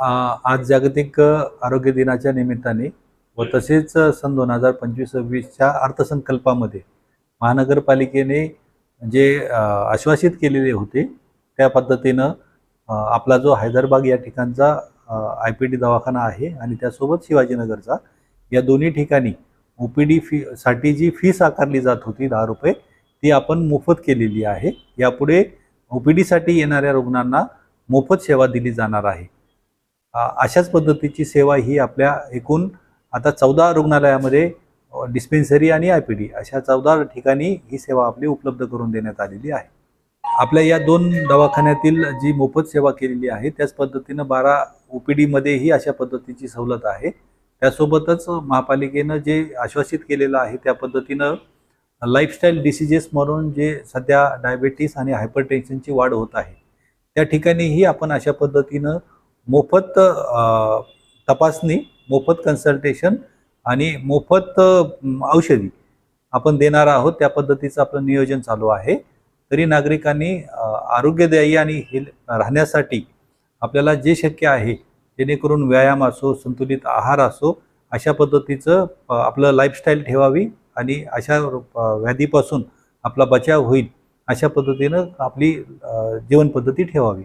आज जागतिक आरोग्य दिनाच्या निमित्ताने व तसेच सन दोन हजार पंचवीस सव्वीसच्या अर्थसंकल्पामध्ये महानगरपालिकेने जे आश्वासित केलेले होते त्या पद्धतीनं आपला जो हैदराबाग या ठिकाणचा आय पी डी दवाखाना आहे आणि त्यासोबत शिवाजीनगरचा या दोन्ही ठिकाणी ओ पी डी फी साठी जी फीस आकारली जात होती दहा रुपये ती आपण मोफत केलेली आहे. यापुढे ओ पी डीसाठी येणाऱ्या रुग्णांना मोफत सेवा दिली जाणार आहे. अशाच पद्धतीची सेवा ही आपल्या एकूण आता चौदा रुग्णालयामध्ये डिस्पेन्सरी आणि आय पी डी अशा चौदा ठिकाणी ही सेवा आपली उपलब्ध करून देण्यात आलेली आहे. आपल्या या दोन दवाखान्यातील जी मोफत सेवा केलेली आहे त्याच पद्धतीनं बारा ओ पी डीमध्येही अशा पद्धतीची सवलत आहे. त्यासोबतच महापालिकेनं जे आश्वासित केलेलं आहे त्या पद्धतीनं लाईफस्टाईल डिसिजेस म्हणून जे सध्या डायबेटीस आणि हायपरटेन्शनची वाढ होत आहे त्या ठिकाणीही आपण अशा पद्धतीनं मोफत तपासणी मोफत कन्सल्टेशन आणि मोफत औषधी आपण देणार आहोत. त्या पद्धतीचं आपलं नियोजन चालू आहे. तरी नागरिकांनी आरोग्यदायी आणि हे राहण्यासाठी आपल्याला जे शक्य आहे जेणेकरून व्यायाम असो संतुलित आहार असो अशा पद्धतीचं आपलं लाईफस्टाईल ठेवावी आणि अशा व्याधीपासून आपला बचाव होईल अशा पद्धतीनं आपली जीवनपद्धती ठेवावी.